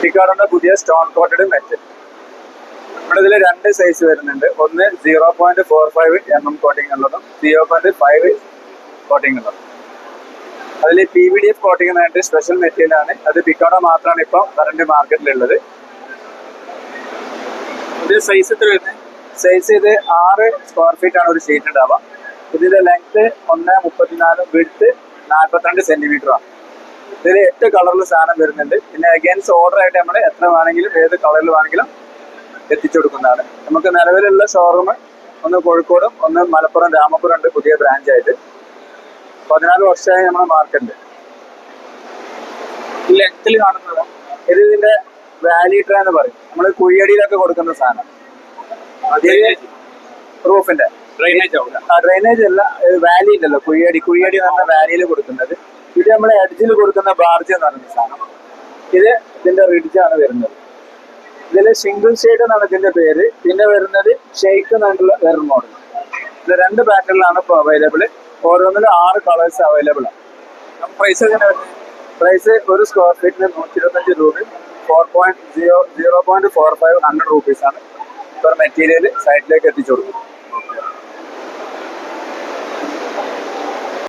പിക്കാർഡിന്റെ പുതിയ stone quoted metal നമ്മുടെ ഇതിൽ രണ്ട് സൈസ് വരുന്നുണ്ട്. ഒന്ന് zero point four five M M coating ഉള്ളതും സീറോ പോയിന്റ് ഫൈവ് കോട്ടിംഗ് ഉള്ളതും. അതിൽ P V D F coating എന്ന് പറഞ്ഞിട്ട് സ്പെഷ്യൽ മെറ്റീരിയൽ ആണ്. അത് പിക്കാഡോ മാത്രമാണ് ഇപ്പോൾ കറണ്ട് മാർക്കറ്റിലുള്ളത് ഇത് സൈസ് എത്ര വരുന്നത് സൈസ് ഇത് ആറ് സ്ക്വയർ ഫീറ്റ് ആണ് ഒരു ഷീറ്റ് ഉണ്ടാവുക ഇതിന്റെ ലെങ്ത് ഒന്ന് മുപ്പത്തിനാലും വിഡ്ത്ത് നാൽപ്പത്തിരണ്ട് സെന്റിമീറ്റർ ആണ്. ഇതിൽ എട്ട് കളറിൽ സാധനം വരുന്നുണ്ട്. പിന്നെ അഗൈൻസ്റ്റ് ഓർഡർ ആയിട്ട് നമ്മൾ എത്ര വേണമെങ്കിലും ഏത് കളറിൽ വേണമെങ്കിലും എത്തിച്ചു കൊടുക്കുന്നതാണ്. നമുക്ക് നിലവിലുള്ള ഷോറൂം ഒന്ന് കോഴിക്കോടും ഒന്ന് മലപ്പുറം രാമപുരം ഉണ്ട് പുതിയ ബ്രാഞ്ച് ആയിട്ട്. പതിനാല് വർഷമായി നമ്മുടെ മാർക്കുണ്ട് ലെങ്ത്തിൽ കാണുന്നത് ഇത് ഇതിന്റെ വാലിട്ര എന്ന് പറയും. നമ്മൾ കുഴിയടിയിലൊക്കെ കൊടുക്കുന്ന സാധനം. റൂഫിന്റെ. ഡ്രൈനേജ് ആ ഡ്രെയിനേജ് അല്ല വാലി ഉണ്ടല്ലോ കുഴിയടി കുഴിയടി എന്ന് പറഞ്ഞ വാലിയിൽ കൊടുക്കുന്നത്. ഇത് നമ്മൾ എഡ്ജിൽ കൊടുക്കുന്ന ബാർജ് എന്ന് പറയുന്ന സാധനം. ഇത് ഇതിന്റെ റിഡ്ജ് ആണ് വരുന്നത്. ഇതിൽ സിംഗിൾ ഷെയ്ഡ് എന്നാണ് ഇതിന്റെ പേര്. പിന്നെ വരുന്നത് ഷെയ്ക്ക് എന്നുള്ള വേറെ മോഡൽ ഇത് രണ്ട് പാറ്റേണിലാണ് ഇപ്പോൾ അവൈലബിൾ ഓരോന്നിലും ആറ് കളേഴ്സ് അവൈലബിൾ ആണ്. പ്രൈസ് എങ്ങനെ പ്രൈസ് ഒരു സ്ക്വയർ ഫീറ്റിന് നൂറ്റി ഇരുപത്തഞ്ച് രൂപയും four point zero zero point four five hundred rupees ആണ്. പെർ മെറ്റീരിയൽ സൈറ്റിലേക്ക് എത്തിച്ചു കൊടുക്കും